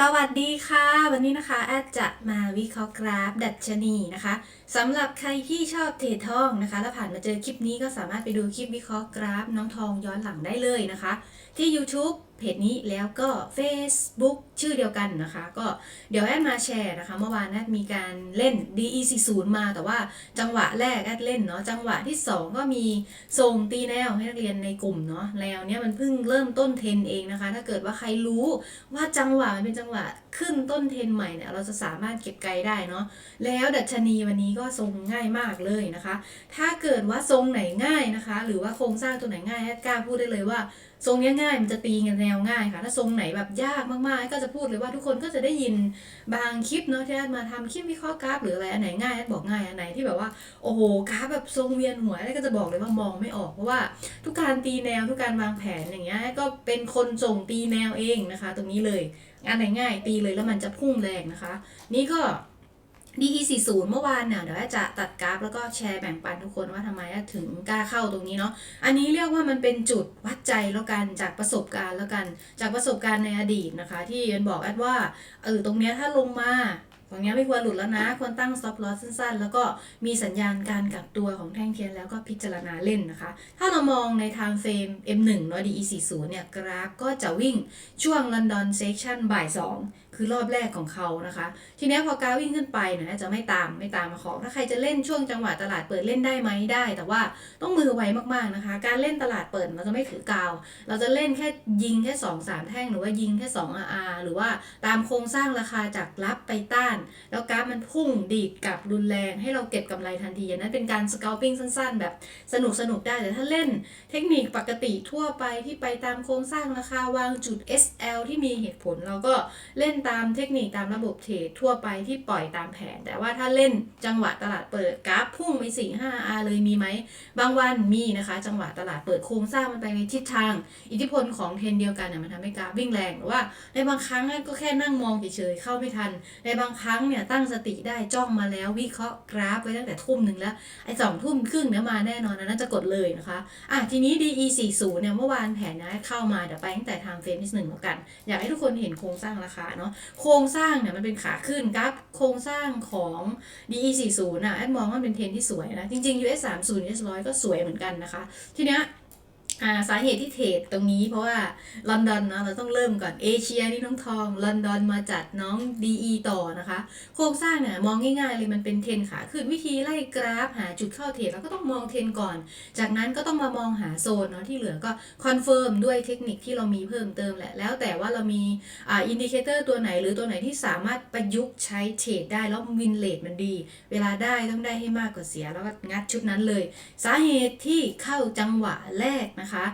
สวัสดีค่ะ วันนี้นะคะแอดจะมาวิเคราะห์กราฟดัชนีนะคะสำหรับใครที่ชอบเทรดทองนะคะ แล้วผ่านมาเจอคลิปนี้ก็สามารถไปดูคลิปวิเคราะห์กราฟน้องทองย้อนหลังได้เลยนะคะ ที่ YouTube เพจนี้แล้วก็ Facebook ชื่อเดียวกันนะคะ ก็เดี๋ยวแอดมาแชร์นะคะ เมื่อวานแอดมีการเล่น DE40 มาแต่ว่าจังหวะแรกแอดเล่นเนาะจังหวะที่ 2 ก็มีส่งตีแนวให้นักเรียนในกลุ่มเนาะแนวเนี้ยมันเพิ่งเริ่มต้นเทรนเองนะคะ ถ้าเกิดว่าใครรู้ว่าจังหวะมันเป็นจังหวะขึ้นต้นเทรนใหม่เนี่ยเราจะสามารถเก็บไกลได้เนาะแล้วดัชนีวันนี้ก็ทรงง่ายมากเลยนะคะ ถ้าเกิดว่าทรงไหนง่ายนะคะ หรือว่าโครงสร้างตัวไหนง่ายแอดกล้าพูดได้เลยว่า ทรงนี้ง่ายมันจะตีกันแนวง่ายค่ะ ถ้าทรงไหนแบบยากมากๆ ก็จะพูดเลยว่าทุกคนก็จะได้ยินบางคลิปเนาะที่อดมาทำคลิปวิเคราะห์กราฟหรืออะไรอันไหนง่ายแอดบอกง่ายอันไหนที่แบบว่าโอ้โหกราฟแบบทรงเวียนหัวแอดก็จะบอกเลยว่ามองไม่ออกเพราะว่าทุกการตีแนวทุกการวางแผนอย่างเงี้ยก็เป็นคนส่งตีแนวเองนะคะ ตรงนี้เลยอันไหนง่ายตีเลยแล้วมันจะพุ่งแรงนะคะ นี่ก็ DE40 เมื่อวานเนี่ยเดี๋ยวจะตัดกราฟแล้วก็แชร์แบ่งปันทุกคนว่าทำไมถึงกล้าเข้าตรงนี้เนาะอันนี้เรียกว่ามันเป็นจุดวัดใจแล้วกันจากประสบการณ์แล้วกัน จากประสบการณ์ในอดีตนะคะ ที่ยันบอกแอดว่าเออตรงเนี้ยถ้าลงมาตรงเนี้ยไม่ควรหลุดแล้วนะ ควรตั้ง stop loss สั้นๆ แล้วก็มีสัญญาณการกักตัวของแท่งเทียนแล้วก็พิจารณาเล่นนะคะ ถ้าเรามองใน time frame M1 เนาะ DE40 เนี่ย กราฟก็จะวิ่งช่วง London section บ่าย2 คือรอบแรกของเขานะคะ ทีนี้พอกาฟวิ่งขึ้นไปเนี่ยจะไม่ตามไม่ตามมาของถ้าใครจะเล่นช่วงจังหวะตลาดเปิดเล่นได้ไหมได้ แต่ว่าต้องมือไวมากๆนะคะ การเล่นตลาดเปิดเราจะไม่ถือกาว เราจะเล่นแค่ยิงแค่2 3แท่งหรือว่ายิงแค่2 RR หรือว่าตามโครงสร้างราคาจากรับไปต้าน แล้วกราฟมันพุ่งดีดกลับรุนแรงให้เราเก็บกำไรทันทีอันนั้นเป็นการส c า l ปิ้งสั้น ๆ แบบสนุกสนุกได้แต่ถ้าเล่นเทคนิคปกติทั่วไปที่ไปตามโครงสร้างราคาวางจุด SL ที่มีเหตุผลเราก็เล่นตามเทคนิคตามระบบเทรดทั่วไปที่ปล่อยตามแผน แต่ว่าถ้าเล่นจังหวะตลาดเปิดกราฟพุ่งไป4 5 R เลยมีไหม บางวันมีนะคะ จังหวะตลาดเปิดโครงสร้างมันไปในทิศทาง อิทธิพลของเทรนเดียวกันเนี่ยมันทำให้กราฟวิ่งแรงหรือว่าในบางครั้งเนี่ยก็แค่นั่งมองเฉยๆเข้าไม่ทัน ในบางครั้งเนี่ยตั้งสติได้จ้องมาแล้ววิเคราะห์กราฟไว้ตั้งแต่ทุ่มหนึ่งแล้วไอ้สองทุ่มครึ่งเนี่ยมาแน่นอนนะน่าจะกดเลยนะคะอะทีนี้ DE 40เนี่ยเมื่อวานแผนนะเข้ามาเดี๋ยวไปตั้งแต่ time frame ที่หนึ่งแล้วกัน อยากให้ทุกคนเห็นโครงสร้างราคาเนาะโครงสร้างเนี่ยมันเป็นขาขึ้นกราฟโครงสร้างของ DE 40อะแอดมองว่าเป็นเทรนที่สวยนะ จริงๆ US 30 US 100ก็สวยเหมือนกันนะคะ ทีเนี้ย อ่าสาเหตุที่เทรดตรงนี้เพราะว่าลอนดอนเนาะเราต้องเริ่มก่อนเอเชียนี่น้องทองลอนดอนมาจัดน้อง DE ต่อนะคะ โครงสร้างเนี่ยมองง่ายๆเลยมันเป็นเทรนขาขึ้นวิธีไล่กราฟหาจุดเข้าเทรดเราก็ต้องมองเทรนก่อน จากนั้นก็ต้องมามองหาโซนเนาะที่เหลือก็คอนเฟิร์มด้วยเทคนิคที่เรามีเพิ่มเติมแหละ แล้วแต่ว่าเรามีอ่าอินดิเคเตอร์ตัวไหนหรือตัวไหนที่สามารถประยุกต์ใช้เทรดได้แล้ววินเลทมันดี เวลาได้ต้องได้ให้มากกว่าเสียแล้วก็งัดชุดนั้นเลย สาเหตุที่เข้าจังหวะแรกนะคะ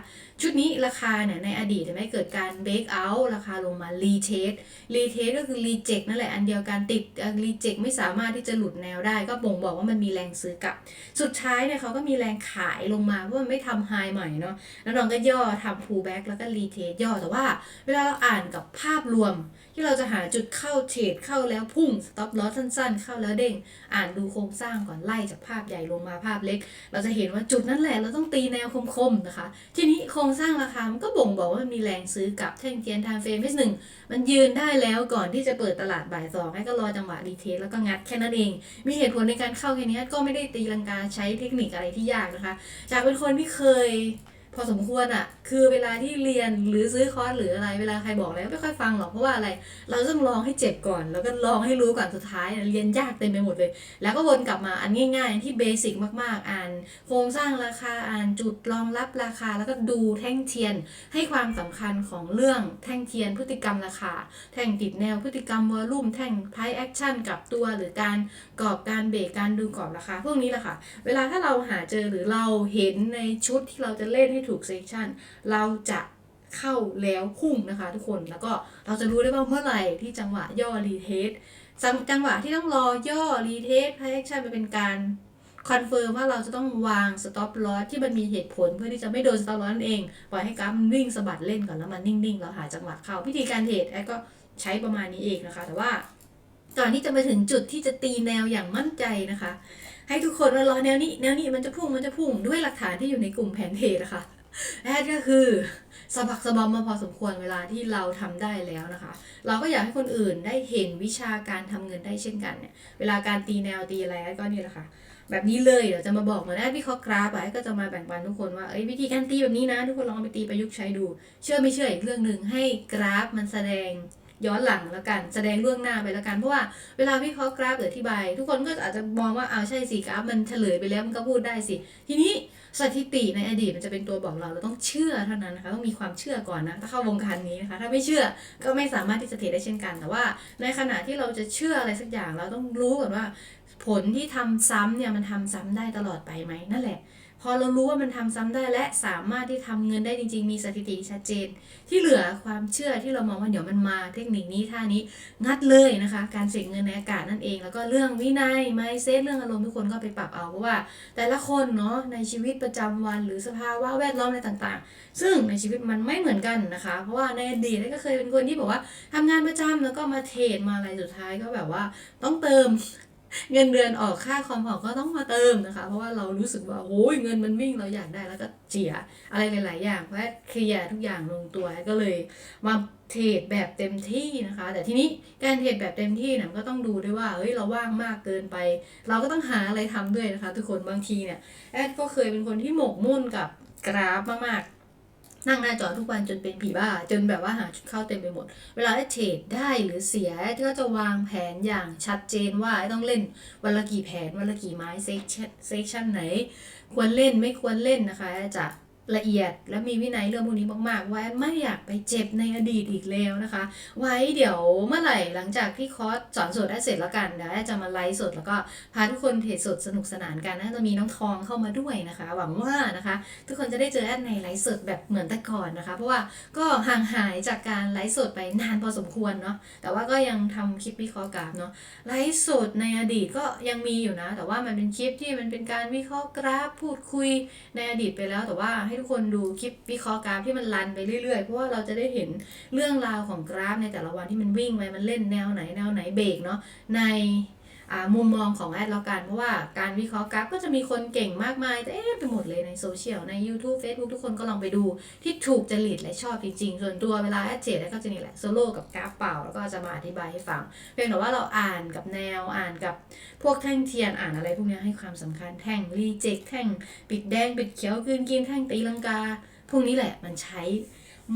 ชุดนี้ราคาเนี่ยในอดีตไหมเกิดการเบรกเอาท์ราคาลงมารีเทสรีเทสก็คือรีเจ็คนั่นแหละอันเดียวกันติดรีเจ็คไม่สามารถที่จะหลุดแนวได้ ก็บ่งบอกว่ามันมีแรงซื้อกลับ สุดท้ายเนี่ยเขาก็มีแรงขายลงมาเพราะมันไม่ทำไฮใหม่เนาะแล้วน้องก็ย่อทำพูแบ็กแล้วก็รีเทสย่อแต่ว่า เวลาเราอ่านกับภาพรวม ที่เราจะหาจุดเข้าเทรดเข้าแล้วพุ่ง stop loss สั้น ๆ เข้าแล้วเด้ง อ่านดูโครงสร้างก่อนไล่จากภาพใหญ่ลงมาภาพเล็ก เราจะเห็นว่าจุดนั้นแหละเราต้องตีแนวคมๆนะคะ ทีนี้โครงสร้างราคามันก็บ่งบอกว่ามันมีแรงซื้อกับแท่งเทียนทางเฟรมหนึ่งมันยืนได้แล้วก่อนที่จะเปิดตลาดบ่ายสองให้ก็รอจังหวะรีเทสแล้วก็งัดแค่นั้นเอง มีเหตุผลในการเข้าแค่นี้ก็ไม่ได้ตีลังกาใช้เทคนิคอะไรที่ยากนะคะ จากเป็นคนที่เคย พอสมควรอะคือเวลาที่เรียนหรือซื้อคอร์สหรืออะไร เวลาใครบอกอะไรก็ไม่ค่อยฟังหรอกเพราะว่าอะไร เราต้องลองให้เจ็บก่อน แล้วก็ลองให้รู้ก่อนสุดท้ายเรียนยากเต็มไปหมดเลย แล้วก็วนกลับมาอันง่าย ๆ ที่เบสิกมากๆ อ่าน โครงสร้างราคาอ่านจุดรองรับราคา แล้วก็ดูแท่งเทียน ให้ความสำคัญของเรื่องแท่งเทียน พฤติกรรมราคา แท่งติดแนวพฤติกรรมวอลลุ่มแท่งไพแอคชั่นกับตัวหรือการกรอบการเบรกการดูกรอบราคาพวกนี้แหละค่ะ เวลาถ้าเราหาเจอหรือเราเห็นในชุดที่เราจะเล่นให้ถูกเซสชันเราจะเข้าแล้วพุ่งนะคะทุกคนแล้วก็เราจะรู้ได้ว่าเมื่อไหร่ที่จังหวะย่อรีเทสจังหวะที่ต้องรอย่อรีเทสไพแอคชั่นมันเป็นการคอนเฟิร์มว่าเราจะต้องวางสต็อปลอสที่มันมีเหตุผลเพื่อที่จะไม่โดนสต็อปลอสนั่นเอง ปล่อยให้กราฟมันวิ่งสะบัดเล่นก่อนแล้วมันนิ่งๆแล้วหาจังหวะเข้าวิธีการเทรดแอดก็ใช้ประมาณนี้เองนะคะ แต่ว่าก่อนที่จะมาถึงจุดที่จะตีแนวอย่างมั่นใจนะคะ ให้ทุกคนมารอแนวนี้ แนวนี้มันจะพุ่งมันจะพุ่งด้วยหลักฐานที่อยู่ในกลุ่มแผนเทรดนะคะ แอดก็คือสะบักสะบอมมาพอสมควรเวลาที่เราทำได้แล้วนะคะ เราก็อยากให้คนอื่นได้เห็นวิชาการทำเงินได้เช่นกันเนี่ย เวลาการตีแนวตีอะไรแอดก็นี่แหละค่ะ แบบนี้เลยเดี๋ยวจะมาบอกเหมือนแอดวิเคราะห์กราฟอะแอดก็จะมาแบ่งปันทุกคนว่าเอ้ยวิธีการตีแบบนี้นะ ทุกคนลองไปตีประยุกต์ใช้ดู เชื่อไม่เชื่ออีกเรื่องหนึ่งให้กราฟมันแสดงย้อนหลังแล้วกันแสดงล่วงหน้าไปแล้วกันเพราะว่าเวลาวิเคราะห์กราฟหรืออธิบาย ทุกคนก็อาจจะมองว่าเอาใช่สิกราฟมันเฉลยไปแล้วมันก็พูดได้สิ ทีนี้ สถิติในอดีตมันจะเป็นตัวบอกเราเราต้องเชื่อเท่านั้นนะคะต้องมีความเชื่อก่อนนะถ้าเข้าวงการนี้นะคะถ้าไม่เชื่อก็ไม่สามารถที่จะเทรดได้เช่นกัน แต่ว่า ในขณะที่เราจะเชื่ออะไรสักอย่างเราต้องรู้ก่อนว่า ผลที่ทำซ้ำเนี่ยมันทำซ้ำได้ตลอดไปไหมนั่นแหละ พอเรารู้ว่ามันทำซ้ำได้และสามารถที่ทำเงินได้จริง ๆ มีสถิติชัดเจน ที่เหลือความเชื่อที่เรามองว่าเดี๋ยวมันมาเทคนิคนี้ท่านี้งัดเลยนะคะ การเสกเงินในอากาศนั่นเอง แล้วก็เรื่องวินัยไมเซตเรื่องอารมณ์ทุกคนก็ไปปรับเอาเพราะว่า แต่ละคนเนาะในชีวิตประจำวันหรือสภาวะแวดล้อมอะไรต่างๆ ซึ่งในชีวิตมันไม่เหมือนกันนะคะ เพราะว่าในอดีตก็เคยเป็นคนที่บอกว่าทำงานประจำแล้วก็มาเทรดมาอะไรสุดท้ายก็แบบว่า ต้องเติม เงินเดือนออกค่าคอมออกก็ต้องมาเติมนะคะ เพราะว่าเรารู้สึกว่าโอ้ยเงินมันวิ่งเราอยากได้แล้วก็เจียอะไรหลาย ๆ อย่างเพราะเคลียร์ทุกอย่างลงตัวก็เลยมาเทรดแบบเต็มที่นะคะ แต่ทีนี้การเทรดแบบเต็มที่เนี่ยมันก็ต้องดูด้วยว่าเฮ้ยเราว่างมากเกินไป เราก็ต้องหาอะไรทำด้วยนะคะ ทุกคนบางทีเนี่ยแอดก็เคยเป็นคนที่หมกมุ่นกับกราฟมากๆ นั่งหน้าจอทุกวันจนเป็นผีบ้า จนแบบว่าหาจุดเข้าเต็มไปหมด เวลาได้เทรดได้หรือเสียก็จะวางแผนอย่างชัดเจนว่าต้องเล่นวันละกี่แผนวันละกี่ไม้เซกชันเซกชันไหน ควรเล่นไม่ควรเล่นนะคะจะ ละเอียดและมีวินัยเรื่องพวกนี้มากๆว่าไม่อยากไปเจ็บในอดีตอีกแล้วนะคะ ไว้เดี๋ยวเมื่อไหร่หลังจากที่คอร์สสอนสดได้เสร็จแล้วกันเดี๋ยวแอดจะมาไลฟ์สดแล้วก็พาทุกคนเทรดสดสนุกสนานกันนะจะมีน้องทองเข้ามาด้วยนะคะ หวังว่านะคะ ทุกคนจะได้เจอแอดในไลฟ์สดแบบเหมือนแต่ก่อนนะคะ เพราะว่าก็ห่างหายจากการไลฟ์สดไปนานพอสมควรเนาะแต่ว่าก็ยังทำคลิปวิเคราะห์กราฟเนาะไลฟ์สดในอดีตก็ยังมีอยู่นะ แต่ว่ามันเป็นคลิปที่มันเป็นการวิเคราะห์กราฟพูดคุยในอดีตไปแล้วแต่ว่าให้ทุกคนดูคลิปวิเคราะห์กราฟที่มันรันไปเรื่อยๆ เพราะว่าเราจะได้เห็นเรื่องราวของกราฟในแต่ละวันที่มันวิ่งไปมันเล่นแนวไหนแนวไหนเบรกเนาะใน มุมมองของแอดแล้วกัน เพราะว่าการวิเคราะห์กราฟก็จะมีคนเก่งมากมายเต็มไปหมดเลยในโซเชียลใน YouTube Facebook ทุกคนก็ลองไปดูที่ถูกจริตและชอบจริงๆ ส่วนตัวเวลาแอดเจดแอดก็จะนี่แหละโซโล่กับกราฟเปล่า แล้วก็จะมาอธิบายให้ฟัง เพียงแต่ว่าเราอ่านกับแนวอ่านกับพวกแท่งเทียนอ่านอะไรพวกนี้ให้ความสำคัญแท่งรีเจ็คแท่งปิดแดงปิดเขียวคืนกินแท่งตีลังกา พวกนี้แหละมันใช้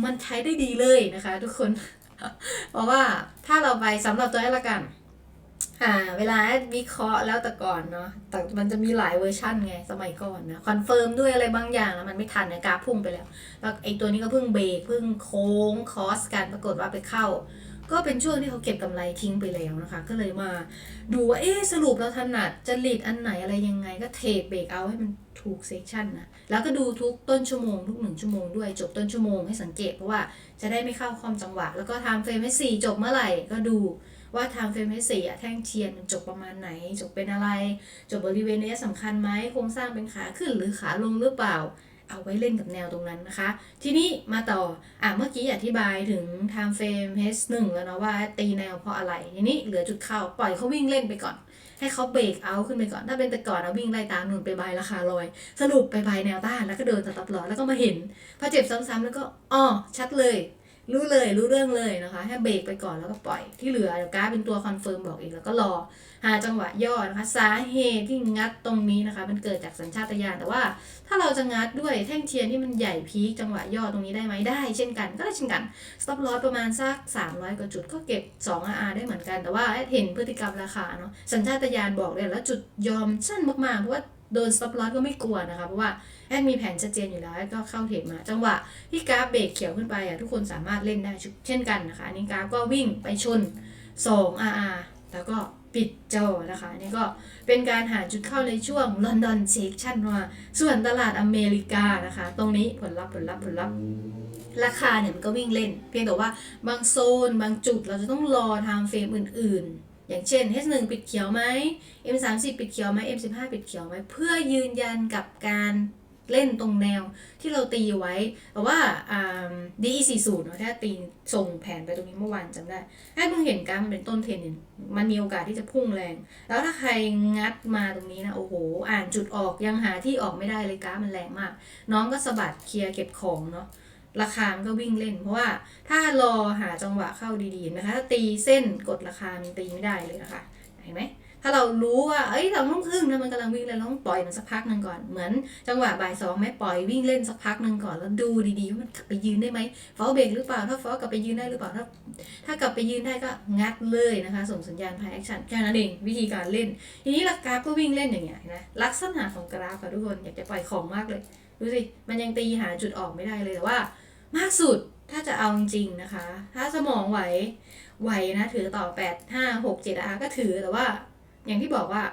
มันใช้ได้ดีเลยนะคะ ทุกคน เพราะว่าถ้าเราไปสำหรับตัวแอดละกัน อ่าเวลาวิเคราะห์แล้วแต่ก่อนเนาะแต่มันจะมีหลายเวอร์ชั่นไงสมัยก่อนนะคอนเฟิร์มด้วยอะไรบางอย่างแล้วมันไม่ทันนะกราฟพุ่งไปแล้วแล้วไอ้ตัวนี้ก็เพิ่งเบรกเพิ่งโค้งคอสกันปรากฏว่าไปเข้า ก็เป็นช่วงที่เขาเก็บกำไรทิ้งไปแล้วนะคะ ก็เลยมาดูว่าเอ๊สรุปเราถนัดจริตอันไหนอะไรยังไงก็เทรดเบรกเอาให้มันถูกเซกชันนะแล้วก็ดูทุกต้นชั่วโมงทุกหนึ่งชั่วโมงด้วยจบต้นชั่วโมงให้สังเกตเพราะว่าจะได้ไม่เข้าความจังหวะ แล้วก็ไทม์เฟรมให้สี่จบเมื่อไหร่ก็ดู ว่าไทม์เฟรมให้สี่อะแท่งเทียนมันจบประมาณไหน จบเป็นอะไร จบบริเวณนี้สำคัญไหมโครงสร้างเป็นขาขึ้นหรือขาลงหรือเปล่า เอาไว้เล่นกับแนวตรงนั้นนะคะ ทีนี้มาต่ออะเมื่อกี้อธิบายถึง time frame H1 แล้วเนาะว่าตีแนวเพราะอะไรทีนี้เหลือจุดเข้าปล่อยเขาวิ่งเล่นไปก่อนให้เขาเบรกเอาขึ้นไปก่อน ถ้าเป็นแต่ก่อนเราวิ่งไล่ตามหนุนไปบายราคาลอย สรุปไปบายแนวต้านแล้วก็เดินตัดหลอดแล้วก็มาเห็น พอเจ็บซ้ำๆแล้วก็อ๋อชัดเลย รู้เลยรู้เรื่องเลยนะคะให้เบรกไปก่อนแล้วก็ปล่อยที่เหลือเดี๋ยวกราฟเป็นตัวคอนเฟิร์มบอกเองแล้วก็รอ หาจังหวะย่อนะคะ สาเหตุที่งัดตรงนี้นะคะ มันเกิดจากสัญชาตญาณแต่ว่าถ้าเราจะงัดด้วยแท่งเทียนที่มันใหญ่พีคจังหวะย่อตรงนี้ได้ไหมได้ เช่นกันก็ได้เช่นกัน stop loss ประมาณสัก300กว่าจุดก็เก็บ2 RR ได้เหมือนกัน แต่ว่าเห็นพฤติกรรมราคาเนาะสัญชาตญาณบอกเลยแล้วจุดยอมสั้นมากๆเพราะว่าโดน stop loss ก็ไม่กลัวนะคะเพราะว่า แอดมีแผนชัดเจนอยู่แล้วแอดก็เข้าเทรดมาจังหวะที่กราฟเบรกเขียวขึ้นไปอะทุกคนสามารถเล่นได้เช่นกันนะคะอันนี้กราฟก็วิ่งไปชน 2 RR แล้วก็ปิดจอนะคะนี่ก็เป็นการหาจุดเข้าในช่วงลอนดอนเซ c ชันว่าส่วนตลาดอเมริกานะคะ ตรงนี้ผลลัพธ์ผลลัพธ์ผลลัพธ์ราคาเนี่ยมันก็วิ่งเล่น เพียงแต่ว่าบางโซน บางจุดเราจะต้องรอไทม์เฟรมอื่นๆ อย่างเช่น H1 ปิดเขียวไหม M30 ปิดเขียวไหม M15 ปิดเขียวไหมเพื่อยืนยันกับการ เล่นตรงแนวที่เราตีไว้ แต่ว่าอ่า DE 4 0 เนอะถ้าตีส่งแผนไปตรงนี้เมื่อวานจำได้ ถ้าเพิ่งเห็นกราฟมันเป็นต้นเทรนเนี่ยมันมีโอกาสที่จะพุ่งแรง แล้วถ้าใครงัดมาตรงนี้นะ โอ้โห อ่านจุดออกยังหาที่ออกไม่ได้เลยกราฟมันแรงมาก น้องก็สะบัดเคลียร์เก็บของเนาะราคามันก็วิ่งเล่น เพราะว่าถ้ารอหาจังหวะเข้าดีๆนะคะถ้าตีเส้นกดราคามันตีไม่ได้เลยนะคะเห็นไหม ถ้าเรารู้ว่า เอ้ย เราต้องครึ่งนะมันกำลังวิ่งเลยเราต้องปล่อยมันสักพักหนึ่งก่อน เหมือน จังหวะบ่ายสองไม่ปล่อยวิ่งเล่นสักพักหนึ่งก่อน แล้วดูดีๆว่ามันกลับไปยืนได้ไหมฟอลเบรกหรือเปล่า ถ้าฟอลกลับไปยืนได้หรือเปล่า ถ้า ถ้ากลับไปยืนได้ก็งัดเลยนะคะ ส่งสัญญาณพายแอคชั่นแค่นั้นเองวิธีการเล่น ทีนี้หลักกราฟก็วิ่งเล่นอย่างเงี้ยนะ ลักษณะของกราฟค่ะทุกคน อยากจะปล่อยของมากเลย ดูสิ มันยังตีหาจุดออกไม่ได้เลยแต่ว่า มากสุดถ้าจะเอาจริงนะคะ ถ้าสมองไหว ไหวนะ ถือต่อแปดห้าหกเจ็ดอาก็ถือแต่ว่า อย่างที่บอกว่า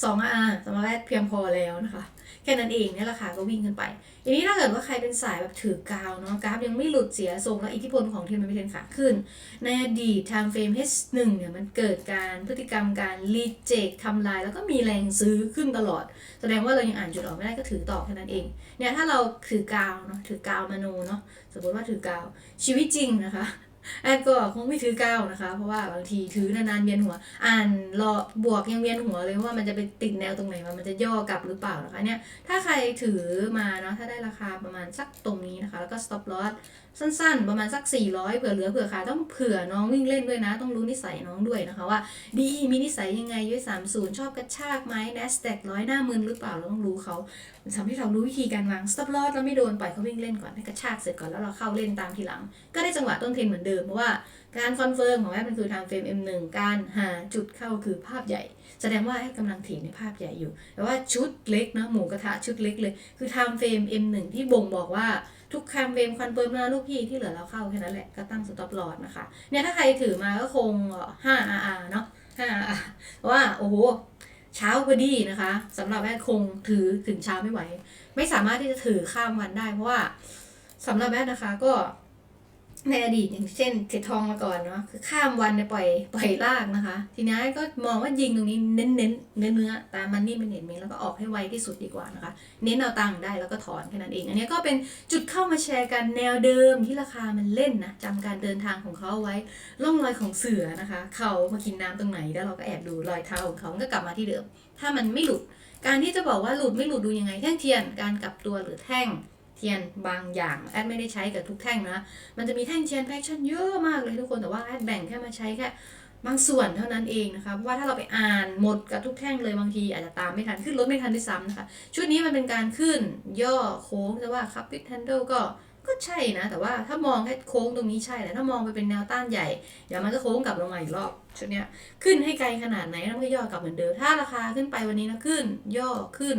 2 RR สำหรับแรกเพียงพอแล้วนะคะ แค่นั้นเองเนี่ยราคาก็วิ่งขึ้นไปทีนี้ถ้าเกิดว่าใครเป็นสายแบบถือกาวเนาะกราฟยังไม่หลุดเสียทรงและอิทธิพลของเทรนมันเป็นเทรนขาขึ้น ในอดีต time frame H1 เนี่ยมันเกิดการพฤติกรรมการรีเจคทำลาย แล้วก็มีแรงซื้อขึ้นตลอด แสดงว่าเรายังอ่านจุดออกไม่ได้ก็ถือต่อแค่นั้นเองเนี่ยถ้าเราถือกาวเนาะถือกาวมโนเนาะสมมติว่าถือกาวชีวิตจริงนะคะ แอนก็คงไม่ถือก้าวนะคะ เพราะว่าบางทีถือนานๆเวียนหัว อ่านรอบวกยังเวียนหัวเลยว่ามันจะไปติดแนวตรงไหนมามันจะย่อกลับหรือเปล่านะคะเนี่ยถ้าใครถือมาเนาะถ้าได้ราคาประมาณสักตรงนี้นะคะ แล้วก็ stop loss สั้นๆ ประมาณสัก 400 เผื่อเหลือเผื่อขาต้องเผื่อน้องวิ่งเล่นด้วยนะ ต้องรู้นิสัยน้องด้วยนะคะว่า ดีมีนิสัยยังไงยุ้ย30ชอบกระชากไหม NASDAQ ร้อยหน้ามืนหรือเปล่าเราต้องรู้เขามันทำให้เรารู้วิธีการวาง stop loss แล้วไม่โดนปล่อยเขาวิ่งเล่นก่อนให้กระชากเสร็จก่อนแล้วเราเข้าเล่นตามทีหลัง ก็ได้จังหวะต้นเทรนเหมือนเดิมเพราะว่าการคอนเฟิร์มของแอปมันคือ time frame M1 การหาจุดเข้าคือภาพใหญ่ แสดงว่าแอปกำลังเทรดในภาพใหญ่อยู่ แต่ว่าชุดเล็กนะหมูกระทะชุดเล็กเลย คือ time frame M1 ที่บ่งบอกว่า ทุก time frame คอนเฟิร์มแล้วลูกพี่ที่เหลือเราเข้าแค่นั้นแหละก็ตั้งสต็อปลอดนะคะเนี่ยถ้าใครถือมาก็คงเอ่อ5 RR เนาะ5 RR เพราะว่า โอ้โห เช้าพอดีนะคะสำหรับแม่คงถือถึงเช้าไม่ไหว ไม่สามารถที่จะถือข้ามวันได้ เพราะว่าสำหรับแม่นะคะก็ ในอดีตอย่างเช่นเทรดทองมาก่อนเนาะคือข้ามวันเนี่ยปล่อยปล่อยลากนะคะ ทีนี้ก็มองว่ายิงตรงนี้เน้นเน้นเนื้อเนื้อตามมันนี่เป็นเห็นไหมแล้วก็ออกให้ไวที่สุดดีกว่านะคะ เน้นเอาตังค์ได้แล้วก็ถอนแค่นั้นเอง อันนี้ก็เป็นจุดเข้ามาแชร์กันแนวเดิมที่ราคามันเล่นนะจำการเดินทางของเขาไว้ร่องรอยของเสือนะคะ เขามากินน้ำตรงไหนแล้วเราก็แอบดูรอยเท้าของเขาก็กลับมาที่เดิม ถ้ามันไม่หลุด การที่จะบอกว่าหลุดไม่หลุดดูยังไง แท่งเทียนการกลับตัวหรือแท่ง ทียนบางอย่างแอดไม่ได้ใช้กับทุกแท่งนะ มันจะมีแท่งเทียนแฟคชั่นเยอะมากเลยทุกคนแต่ว่าแอดแบ่งแค่มาใช้แค่บางส่วนเท่านั้นเองนะคะเพราะว่าถ้าเราไปอ่านหมดกับทุกแท่งเลยบางทีอาจจะตามไม่ทันขึ้นรถไม่ทันด้วยซ้ำนะคะชุดนี้มันเป็นการขึ้นย่อโค้งแต่ว่าคับปิดแฮนเดิลก็ก็ใช่นะ แต่ว่าถ้ามองแค่โค้งตรงนี้ใช่แต่ถ้ามองไปเป็นแนวต้านใหญ่เดี๋ยวมันก็โค้งกลับลงมาอีกรอบชุดนี้ขึ้นให้ไกลขนาดไหนแล้วมันก็ย่อกลับเหมือนเดิมถ้าราคาขึ้นไปวันนี้นะขึ้น ย่อขึ้น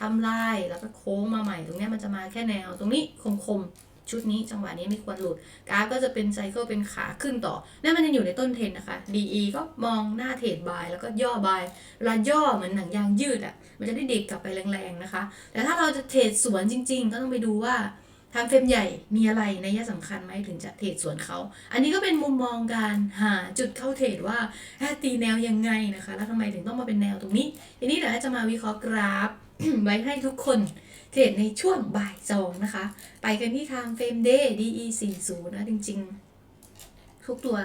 ทำลายแล้วก็โค้งมาใหม่ ตรงนี้มันจะมาแค่แนว ตรงนี้คมๆ ชุดนี้จังหวะนี้ไม่ควรหลุดกราฟก็จะเป็นไซเคิลเป็นขาขึ้นต่อนั่นมันยังอยู่ในต้นเทรนนะคะ DE ก็มองหน้าเทรดบายแล้วก็ย่อบายเวลาย่อเหมือนหนังยางยืดอะ มันจะได้เด็กกลับไปแรงๆนะคะ แต่ถ้าเราจะเทรดสวนจริง ๆ ก็ต้องไปดูว่าทางเฟรมใหญ่มีอะไรในยะสำคัญไหมถึงจะเทรดสวนเขา อันนี้ก็เป็นมุมมองการหาจุดเข้าเทรดว่าตีแนวยังไงนะคะ แล้วทำไมถึงต้องมาเป็นแนวตรงนี้ ทีนี้เดี๋ยวจะมาวิเคราะห์กราฟ ไว้ให้ทุกคนเทรดในช่วงบ่ายสองนะคะ ไปกันที่ทางเฟรมเดย์ DE 40นย์นะจริงๆ ทุกตัว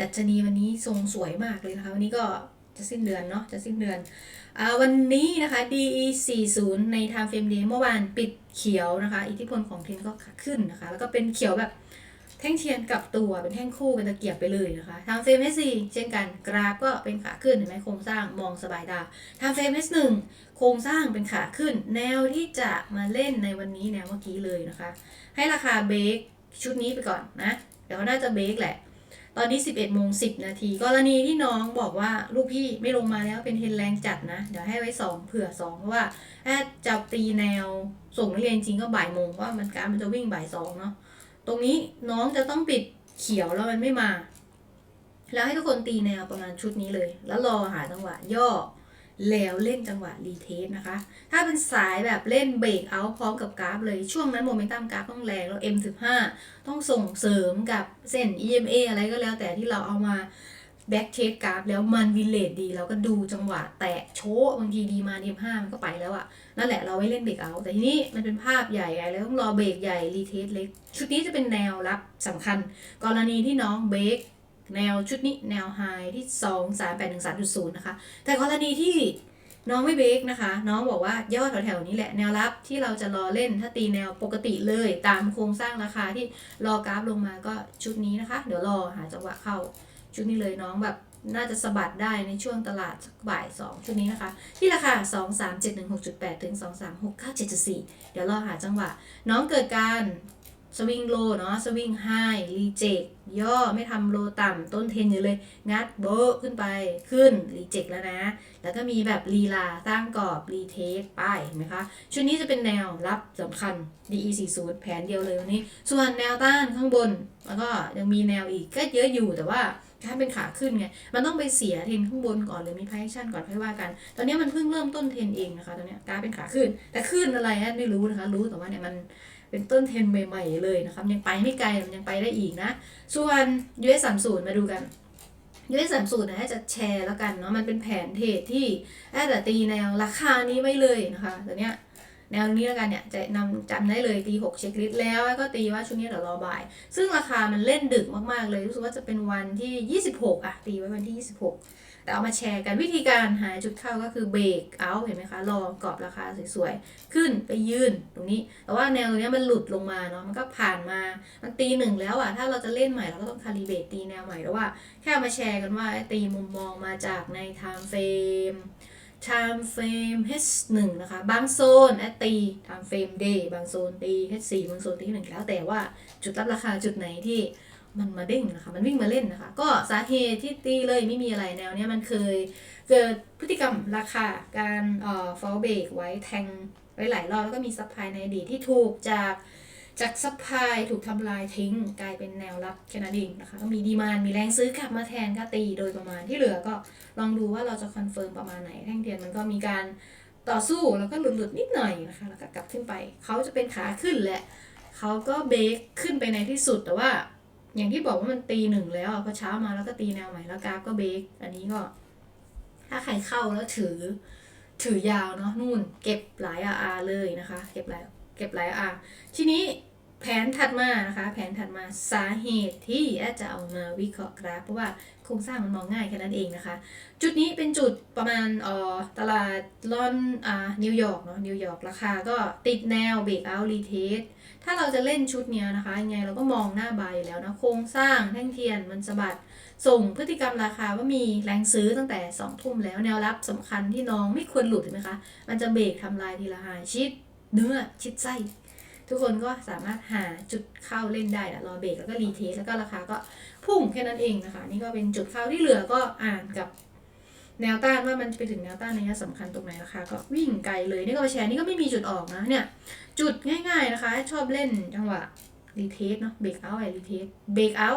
ดัชนีวันนี้ทรงสวยมากเลยนะคะ วันนี้ก็จะสิ้นเดือนเนาะจะสิ้นเดือนอวันนี้นะคะ DE 40ใน time frame day เมื่อวานปิดเขียวนะคะ อิทธิพลของเทรนก็ขึ้นนะคะ แล้วก็เป็นเขียวแบบแท่งเทียนกับตัวเป็นแท่งคู่เป็นตะเกียบไปเลยนะคะ time frame S4 เช่นกันกราฟก็เป็นขาขึ้นเห็นไหมโครงสร้างมองสบายตา time frame S1 ครงสร้างเป็นขาขึ้น แนวที่จะมาเล่นในวันนี้แนวเมื่อกี้เลยนะคะ ให้ราคาเบรกชุดนี้ไปก่อนนะ เดี๋ยวน่าจะเบรกแหละ ตอนนี้ 11โมง10 นาที กรณีที่น้องบอกว่าลูกพี่ไม่ลงมาแล้วเป็นเทนแรงจัดนะ เดี๋ยวให้ไว้ 2 เผื่อ 2 เพราะว่าถ้าจะตีแนวส่งนักเรียนจริงก็บ่ายโมงว่ามันการมันจะวิ่งบ่ายสองเนาะ ตรงนี้น้องจะต้องปิดเขียวแล้วมันไม่มา แล้วให้ทุกคนตีแนวประมาณชุดนี้เลย แล้วรอหาจังหวะย่อ แล้วเล่นจังหวะรีเทสนะคะ ถ้าเป็นสายแบบเล่นเบรกเอาท์พร้อมกับกราฟเลย ช่วงนั้นโมเมนตัมกราฟต้องแรงแล้ว M15 ต้องส่งเสริมกับเส้น EMA อะไรก็แล้วแต่ที่เราเอามาแบ็กเทสกราฟแล้วมันวิเลตดีเราก็ดูจังหวะแตะโชว์บางทีดีมาเดียมห้ามันก็ไปแล้วอะนั่นแหละเราไว้เล่นเบรกเอาแต่ทีนี้มันเป็นภาพใหญ่ไงแล้วต้องรอเบรกใหญ่รีเทสเล็ก ชุดนี้จะเป็นแนวรับสำคัญ กรณีที่น้องเบรก แนวชุดนี้แนวไฮที่2 3 8 1 3 0นะคะ แต่กรณีที่น้องไม่เบรกนะคะ น้องบอกว่าย่อแถวๆนี้แหละแนวรับที่เราจะรอเล่นถ้าตีแนวปกติเลยตามโครงสร้างราคาที่รอกราฟลงมาก็ชุดนี้นะคะ เดี๋ยวรอหาจังหวะเข้าชุดนี้เลยน้องแบบน่าจะสะบัดได้ในช่วงตลาดบ่าย 2ชุดนี้นะคะ ที่ราคา 2 3 7 1 6 8 ถึง 2 3 6 9 7 4 เดี๋ยวรอหาจังหวะ น้องเกิดการ สวิงโลเนาะสวิงไฮรีเจกย่อไม่ทำโลต่ำต้นเทนอยู่เลย งัดโบขึ้นไปขึ้นรีเจกแล้วนะ แล้วก็มีแบบลีลาตั้งกรอบรีเทคป้ายเห็นไหมคะ ชุดนี้จะเป็นแนวรับสำคัญ DE 4 0แผนเดียวเลยวันนี้ ส่วนแนวต้านข้างบน แล้วก็ยังมีแนวอีกก็เยอะอยู่แต่ว่าถ้าเป็นขาขึ้นไง มันต้องไปเสียเทนข้างบนก่อนหรือมีไพชั่นก่อนค่อยว่ากัน ตอนนี้มันเพิ่งเริ่มต้นเทนเองนะคะตอนนี้กราฟเป็นขาขึ้น แต่ขึ้นอะไรฮะไม่รู้นะคะ รู้แต่ว่าเนี่ยมัน เป็นต้นเทรนใหม่ ๆ เลยนะคะมับ ยังไปไม่ไกลมันยังไปได้อีกนะ ส่วน US 3 0มาดูกัน US 3 0นะจะแชร์แล้วกันเนาะมันเป็นแผนเทรดที่แอดตีแนวราคานี้ไว้เลยนะคะตัวเนี้ย แนวนี้แล้วกันเนี่ยจะนำจำได้เลยตี6เช็คลิสต์แล้วก็ตีว่าช่วงนี้เดี๋ยวรอบ่าย ซึ่งราคามันเล่นดึกมากๆเลยรู้สึกว่าจะเป็นวันที่ 26อะตีไว้วันที่ 26 แต่เอามาแชร์กันวิธีการหาจุดเข้าก็คือเบรกเอาเห็นไหมคะรอกรอบราคาสวยๆ ขึ้นไปยืนตรงนี้ แต่ว่าแนวเนี้ยมันหลุดลงมาเนาะมันก็ผ่านมามันตีหนึ่งแล้วอะถ้าเราจะเล่นใหม่เราก็ต้องคาลิเบตตีแนวใหม่แล้วว่า แค่มาแชร์กันว่าตีมุมมองมาจากใน time frame time frame H1 นะคะ บางโซนแอตตี time frame day บางโซนตี H4 บางโซนตีหนึ่งแล้วแต่ว่าจุดรับราคาจุดไหนที่มันมาเด้งนะคะ มันวิ่งมาเล่นนะคะ ก็สาเหตุที่ตีเลยไม่มีอะไรแนวเนี้ยมันเคยเกิดพฤติกรรมราคาการเอ่อ fall break ไว้แทงไว้หลายรอบแล้วก็มีซัพพลายในอดีตที่ถูกจาก จากซัพพลายถูกทำลายทิ้ง กลายเป็นแนวรับแค่นั้นเองนะคะก็มีดีมานมีแรงซื้อกลับมาแทนก็ตีโดยประมาณที่เหลือก็ลองดูว่าเราจะคอนเฟิร์มประมาณไหนแท่งเทียนมันก็มีการต่อสู้แล้วก็หลุดๆนิดหน่อยนะคะแล้วก็กลับขึ้นไปเขาจะเป็นขาขึ้นแหละเขาก็เบรกขึ้นไปในที่สุดแต่ว่า อย่างที่บอกว่ามันตีหนึ่งแล้วพอเช้ามาแล้วก็ตีแนวใหม่แล้วกราฟก็เบรกอันนี้ก็ ถ้าใครเข้าแล้วถือ ถือยาวเนาะนู่น เก็บหลายอาเลยนะคะ เก็บหลายเก็บหลายอาทีนี้ แผนถัดมานะคะ แผนถัดมาสาเหตุที่แอดจะเอามาวิเคราะห์กราฟ เพราะว่าโครงสร้างมันมองง่ายแค่นั้นเองนะคะ จุดนี้เป็นจุดประมาณออตลาดลอนอ่านิวยอร์กเนาะนิวยอร์กราคาก็ติดแนวเบรกเอาท์รีเทสถ้าเราจะเล่นชุดเนี้ยนะคะยังไงเราก็มองหน้าบายอยู่แล้วนะ โครงสร้างแท่งเทียนมันสะบัดส่งพฤติกรรมราคาว่ามีแรงซื้อตั้งแต่ 2 ทุ่มแล้วแนวรับสำคัญที่น้องไม่ควรหลุดเห็นไหมคะมันจะเบรกทำลายทีละหายชิดเนื้อชิดไส้ ทุกคนก็สามารถหาจุดเข้าเล่นได้นะรอเบรกแล้วก็รีเทสแล้วก็ราคาก็พุ่งแค่นั้นเองนะคะ นี่ก็เป็นจุดเข้าที่เหลือก็อ่านกับแนวต้านว่ามันจะไปถึงแนวต้านระยะสำคัญตรงไหนราคาก็วิ่งไกลเลยนี่ก็แชร์นี่ก็ไม่มีจุดออกนะเนี่ยจุดง่าย ๆนะคะ ชอบเล่นจังหวะรีเทสเนาะเบรกเอาไอรีเทสเบรกเอา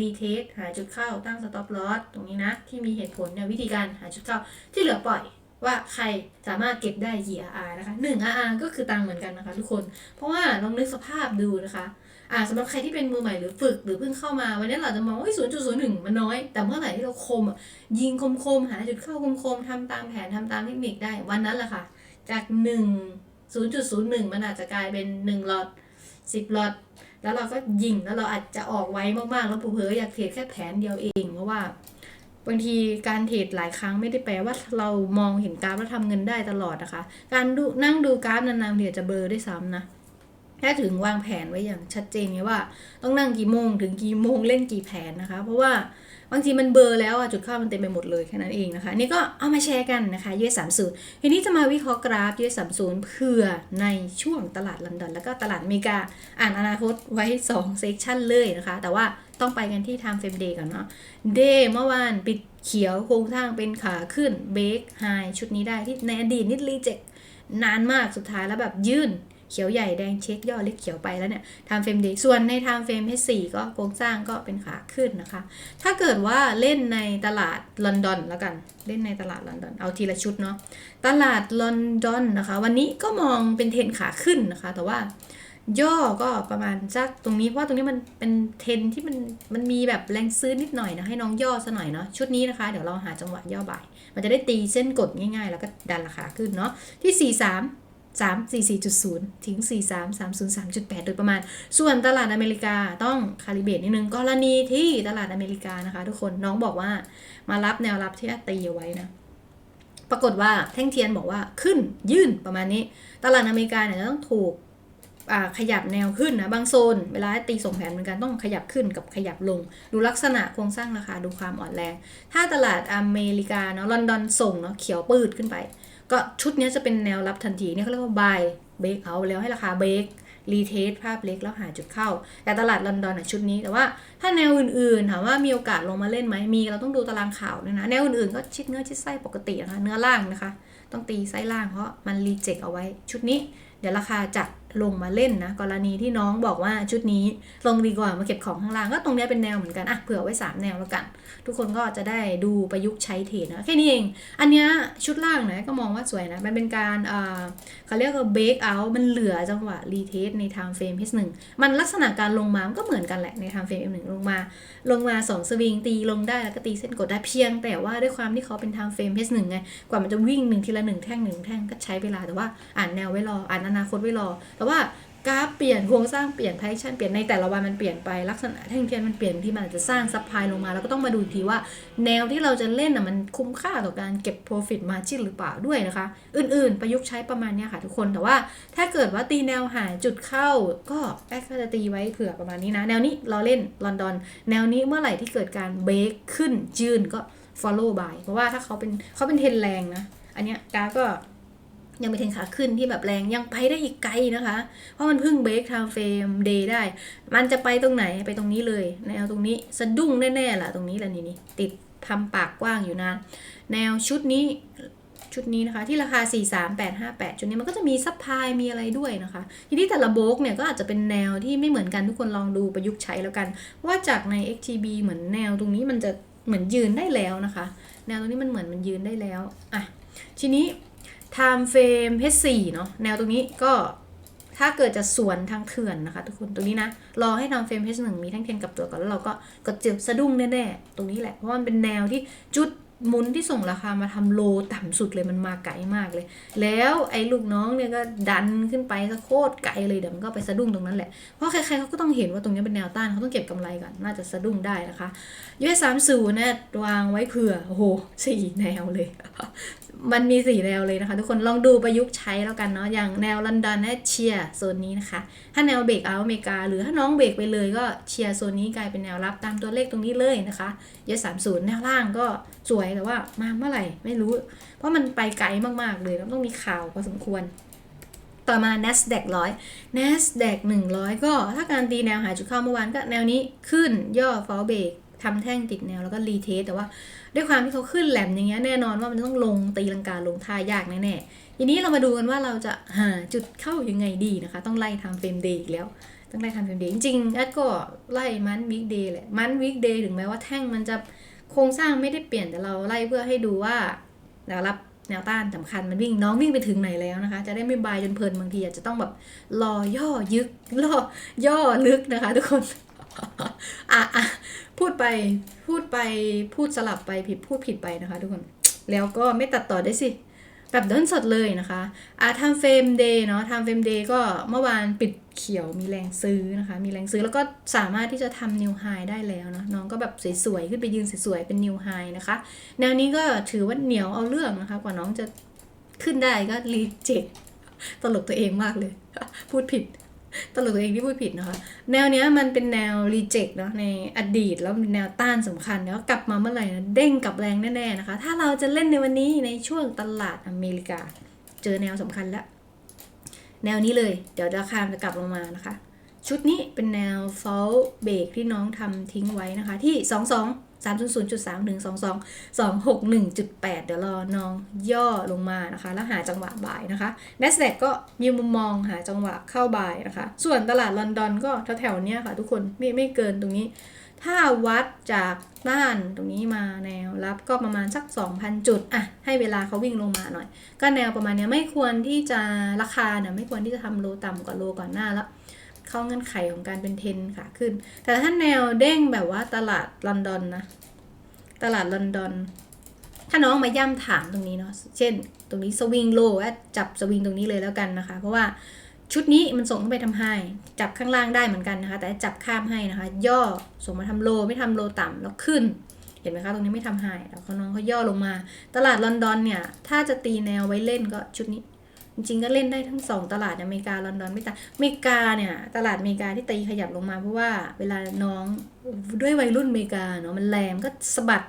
รีเทสหาจุดเข้าตั้งสต็อปลอสตรงนี้นะ ที่มีเหตุผลเนี่ยวิธีการหาจุดเข้าที่เหลือปล่อย ว่าใครสามารถเก็บได้กี่ RR นะคะ1 RR ก็คือตังเหมือนกันนะคะ ทุกคน เพราะว่าลองนึกสภาพดูนะคะอ่าสำหรับใครที่เป็นมือใหม่หรือฝึกหรือเพิ่งเข้ามา วันนี้เราจะมองว่าศูนย์จุดศูนย์หนึ่งมันน้อย แต่เมื่อไหร่ที่เราคมอะยิงคมคมๆหาจุดเข้าคมคมๆทำตามแผนทำตามเทคนิคได้วันนั้นแหละค่ะ จาก1 0.01มันอาจจะกลายเป็น1หลอด10หลอด แล้วเราก็ยิงแล้วเราอาจจะออกไวมากๆ แล้วเผลออยากเทรดแค่แผนเดียวเองเพราะว่า บางทีการเทรดหลายครั้งไม่ได้แปลว่าเรามองเห็นกราฟแล้วทำเงินได้ตลอดนะคะ การดูนั่งดูกราฟนานๆเดี๋ยวจะเบลอได้ซ้ำนะถ้าถึงวางแผนไว้อย่างชัดเจนไงว่า ต้องนั่งกี่โมงถึงกี่โมงเล่นกี่แผนนะคะ เพราะว่าบางทีมันเบลอร์แล้วอะจุดเข้ามันเต็มไปหมดเลยแค่นั้นเองนะคะ นี่ก็เอามาแชร์กันนะคะยูเอสามศูนย์ทีนี้จะมาวิเคราะห์กราฟยูเอสามศูนย์เพื่อในช่วงตลาดลอนดอนแล้วก็ตลาดอเมริกาอ่านอนาคตไว้2เซกชันเลยนะคะ แต่ว่า ต้องไปกันที่ time frame day ก่อนเนาะ day เมื่อวานปิดเขียวโครงสร้างเป็นขาขึ้นเบรกไฮชุดนี้ได้ที่ในอดีตนิดรีเจ็คนานมากสุดท้ายแล้วแบบยื่นเขียวใหญ่แดงเช็คย่อเล็กเขียวไปแล้วเนี่ย time frame day ส่วนใน time frame H4 ก็โครงสร้างก็เป็นขาขึ้นนะคะ ถ้าเกิดว่าเล่นในตลาดลอนดอนแล้วกันเล่นในตลาดลอนดอนเอาทีละชุดเนาะตลาดลอนดอนนะคะ วันนี้ก็มองเป็นเทรนขาขึ้นนะคะ แต่ว่า ย่อก็ประมาณสักตรงนี้เพราะตรงนี้มันเป็นเทนที่มันมันมีแบบแรงซื้อนิดหน่อยนะให้น้องย่อซะหน่อยเนาะชุดนี้นะคะ เดี๋ยวเราหาจังหวะย่อบ่าย มันจะได้ตีเส้นกดง่ายๆ แล้วก็ดันราคาขึ้นเนาะที่ 43 3 4 4 0 ถึง 43 303.8 โดยประมาณ ส่วนตลาดอเมริกาต้องคาลิเบตนิดนึงกรณีที่ตลาดอเมริกานะคะ ทุกคนน้องบอกว่ามารับแนวรับที่ตีเอาไว้นะปรากฏว่าแท่งเทียนบอกว่าขึ้นยื่นประมาณนี้ ตลาดอเมริกาเนี่ยจะต้องถูก ขยับแนวขึ้นนะบางโซน เวลาตีส่งแผนเหมือนกันต้องขยับขึ้นกับขยับลง ดูลักษณะโครงสร้างราคาดูความอ่อนแรง ถ้าตลาดอเมริกาเนาะลอนดอนส่งเนาะเขียวปืดขึ้นไป ก็ชุดนี้จะเป็นแนวรับทันทีเนี่ยเขาเรียกว่า buy break out แล้วให้ราคา break รีเทสภาพเล็กแล้วหาจุดเข้า แต่ตลาดลอนดอนชุดนี้ แต่ว่าถ้าแนวอื่นๆ ถามว่ามีโอกาสลงมาเล่นไหมมีเราต้องดูตารางข่าวด้วยนะ แนวอื่นๆ ก็ชิดเนื้อชิดไส้ปกตินะคะ เนื้อล่างนะคะ ต้องตีไส้ล่างเพราะมันรีเจ็คเอาไว้ชุดนี้ เดี๋ยวราคาจะ ลงมาเล่นนะ กรณีที่น้องบอกว่าชุดนี้ลงดีกว่ามาเก็บของข้างล่าง ก็ตรงนี้เป็นแนวเหมือนกันอะเผื่อไว้ 3 แนวแล้วกัน ทุกคนก็จะได้ดูประยุกต์ใช้เทนะแค่นี้เอง อันนี้ชุดล่างนะก็มองว่าสวยนะ มันเป็นการเขาเรียกว่าเบรกเอาท์มันเหลือจังหวะรีเทสใน time frame H1 มันลักษณะการลงมามันก็เหมือนกันแหละใน time frame M1 ลงมา ลงมา 2 สวิงตีลงได้แล้วก็ตีเส้นกดได้เพียง แต่ว่าด้วยความที่เขาเป็น time frame H1 ไงกว่ามันจะวิ่งหนึ่งทีละหนึ่งแท่งหนึ่งแท่งก็ใช้เวลาแต่ว่าอ่านแนวไว้รออ่านอนาคตไว้รอแต่ว่ากราฟเปลี่ยนโครงสร้างเปลี่ยนไพชั่นเปลี่ยนในแต่ละวันมันเปลี่ยนไปลักษณะแท่งเทียนมันเปลี่ยนที่มันอาจจะสร้างซัพพลายลงมาแล้วก็ต้องมาดูอีกทีว่า แนวที่เราจะเล่นอะมันคุ้มค่าต่อการเก็บ profit margin หรือเปล่าด้วยนะคะ อื่นๆ ประยุกต์ใช้ประมาณนี้ค่ะทุกคนแต่ว่าถ้าเกิดว่าตีแนวหาจุดเข้าก็แอคก็จะตีไว้เผื่อประมาณนี้นะ แนวนี้เราเล่นลอนดอน แนวนี้เมื่อไหร่ที่เกิดการเบรกขึ้นยืนก็ follow by เพราะว่าถ้าเขาเป็นเขาเป็นเทรนแรงนะอันเนี้ยกราฟก็ ยังเป็นเทรนขาขึ้นที่แบบแรงยังไปได้อีกไกลนะคะ เพราะมันเพิ่งเบรก time frame day ได้ มันจะไปตรงไหนไปตรงนี้เลยแนวตรงนี้สะดุ้งแน่ๆล่ะตรงนี้แหละนี่นี่ติดทำปากกว้างอยู่นานแนวชุดนี้ชุดนี้นะคะ ที่ราคา 43858 ชุดนี้มันก็จะมีซัพพลายมีอะไรด้วยนะคะ ทีนี้แต่ละโบกเนี่ยก็อาจจะเป็นแนวที่ไม่เหมือนกันทุกคนลองดูประยุกต์ใช้แล้วกัน ว่าจากใน XTB เหมือนแนวตรงนี้มันจะเหมือนยืนได้แล้วนะคะ แนวตรงนี้มันเหมือนมันยืนได้แล้วอะทีนี้ time frame H4 เนาะแนวตรงนี้ก็ถ้าเกิดจะสวนทางเถื่อนนะคะ ทุกคนตรงนี้นะ รอให้ time frame H1 มีแท่งเทียนกับตัวก่อน แล้วเราก็กดเจ็บสะดุ้งแน่ๆ ตรงนี้แหละ เพราะมันเป็นแนวที่จุดหมุนที่ส่งราคามาทำโลต่ำสุดเลยมันมาไกลมากเลย แล้วไอ้ลูกน้องเนี่ยก็ดันขึ้นไปซะโคตรไกลเลยเดี๋ยวมันก็ไปสะดุ้งตรงนั้นแหละ เพราะใครๆเขาก็ต้องเห็นว่าตรงนี้เป็นแนวต้านเขาต้องเก็บกำไรก่อน น่าจะสะดุ้งได้นะคะ US 3 0นะวางไว้เผื่อ โอ้โหสี่แนวเลย มันมีสี่แนวเลยนะคะ ทุกคนลองดูประยุกต์ใช้แล้วกันเนาะอย่างแนวลอนดอนนะเชียร์โซนนี้นะคะ ถ้าแนวเบรกเอาอเมริกา หรือถ้าน้องเบรกไปเลยก็เชียร์โซนนี้กลายเป็นแนวรับตามตัวเลขตรงนี้เลยนะคะยสามศูนย์แนวล่างก็สวยแต่ว่ามาเมื่อไหร่ไม่รู้ เพราะมันไปไกลมากๆเลยต้องมีข่าวพอสมควร ต่อมา NASDAQ 100 NASDAQ 100 ก็ถ้าการตีแนวหาจุดเข้าเมื่อวานก็แนวนี้ขึ้นย่อ fall break ทำแท่งติดแนวแล้วก็รีเทสแต่ว่าด้วยความที่เขาขึ้นแหลมอย่างเงี้ยแน่นอนว่ามันต้องลงตีลังกาลงท่ายากแน่ๆทีนี้เรามาดูกันว่าเราจะหาจุดเข้ายังไงดีนะคะ ต้องไล่ทำเฟรมเดย์อีกแล้วต้องไล่ทำเฟรมเดย์จริงๆแอดก็ไล่มันวิกเดย์แหละมันวิกเดย์ถึงแม้ว่าแท่งมันจะโครงสร้างไม่ได้เปลี่ยนแต่เราไล่เพื่อให้ดูว่าแนวรับแนวต้านสำคัญมันวิ่งน้องวิ่งไปถึงไหนแล้วนะคะ จะได้ไม่บายจนเพลินบางทีอาจจะต้องแบบรอย่อยึกล่อย่อลึกนะคะ ทุกคนอะอะ พูดไปพูดไปพูดสลับไปผิดพูดผิดไปนะคะทุกคน แล้วก็ไม่ตัดต่อได้สิ แบบเดินสดเลยนะคะอะทำเฟรมเดย์เนาะทำเฟรมเดย์ก็เมื่อวานปิดเขียวมีแรงซื้อนะคะ มีแรงซื้อแล้วก็สามารถที่จะทำนิวไฮได้แล้วเนาะน้องก็แบบสวยๆ ขึ้นไปยืนสวยๆ เป็นนิวไฮนะคะ แนวนี้ก็ถือว่าเหนียวเอาเรื่องนะคะ กว่าน้องจะขึ้นได้ก็รีเจ็คตลกตัวเองมากเลย พูดผิด ตลกตัวเองที่พูดผิดนะคะ แนวเนี้ยมันเป็นแนวรีเจ็คเนาะในอดีตแล้วเป็นแนวต้านสำคัญแล้วกลับมาเมื่อไหร่นะเด้งกลับแรงแน่ๆนะคะ ถ้าเราจะเล่นในวันนี้ในช่วงตลาดอเมริกา เจอแนวสำคัญแล้ว แนวนี้เลย เดี๋ยวราคาจะกลับลงมานะคะ ชุดนี้เป็นแนว fall break ที่น้องทำทิ้งไว้นะคะที่ 22 300.3ถึง22 261.8 เดี๋ยวรอน้องย่อลงมานะคะ แล้วหาจังหวะบ่ายนะคะ NASDAQ ก็มีมุมมองหาจังหวะเข้าบ่ายนะคะ ส่วนตลาดลอนดอนก็แถวๆเนี้ยค่ะทุกคนไม่ไม่เกินตรงนี้ ถ้าวัดจากด้านตรงนี้มาแนวรับก็ประมาณสัก 2,000 จุดอะให้เวลาเขาวิ่งลงมาหน่อย ก็แนวประมาณเนี้ยไม่ควรที่จะราคาเนี่ยไม่ควรที่จะทำโลต่ำกว่าโลก่อนหน้าแล้ว เข้าเงื่อนไขของการเป็นเทนค่ะขึ้น แต่ถ้าแนวเด้งแบบว่าตลาดลอนดอนนะ ตลาดลอนดอน ถ้าน้องมาย่ำถามตรงนี้เนาะ เช่น ตรงนี้สวิงโลแอดจับสวิงตรงนี้เลยแล้วกันนะคะ เพราะว่าชุดนี้มันส่งขึ้นไปทำไฮจับข้างล่างได้เหมือนกันนะคะ แต่จับข้ามให้นะคะ ย่อส่งมาทำโลไม่ทำโลต่ำแล้วขึ้นเห็นไหมคะตรงนี้ไม่ทำไฮแล้วเขาน้องเขาย่อลงมา ตลาดลอนดอนเนี่ย ถ้าจะตีแนวไว้เล่นก็ชุดนี้ จริงๆก็เล่นได้ทั้งสองตลาดอเมริกาลอนดอนไม่ต่างอเมริกาเนี่ยตลาดอเมริกาที่ตีขยับลงมาเพราะว่าเวลาน้องด้วยวัยรุ่นอเมริกาเนาะมันแรงก็สะบัด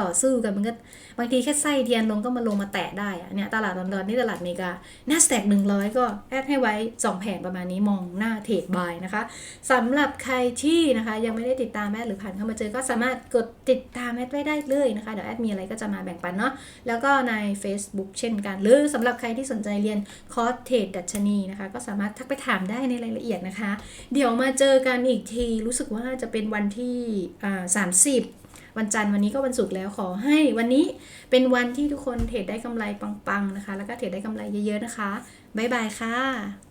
ต่อสู้กันมันก็บางทีแค่ไส้เทียนลงก็มาลงมาแตะได้อะเนี่ยตลาดลอนดอนนี่ตลาดอเมริกา n น s แ a q 100ก็แอดให้ไว้ 2 แผงประมาณนี้มองหน้าเทรดบายนะคะสำหรับใครที่นะคะยังไม่ได้ติดตามแอดหรือผ่านเข้ามาเจอก็สามารถกดติดตามแอดไว้ได้เลยนะคะเดี๋ยวแอดมีอะไรก็จะมาแบ่งปันเนาะแล้วก็ใน Facebook เช่นกัน หรือสำหรับใครที่สนใจเรียนคอร์สเทรดดัชนีนะคะ ก็สามารถทักไปถามได้ในรายละเอียดนะคะ เดี๋ยวมาเจอกันอีกทีรู้สึกว่าจะเป็นวันที่อ่า30 วันจันทร์วันนี้ก็วันศุกร์แล้วขอให้วันนี้เป็นวันที่ทุกคนเทรดได้กำไรปังๆนะคะ แล้วก็เทรดได้กำไรเยอะๆนะคะบ๊ายบายค่ะ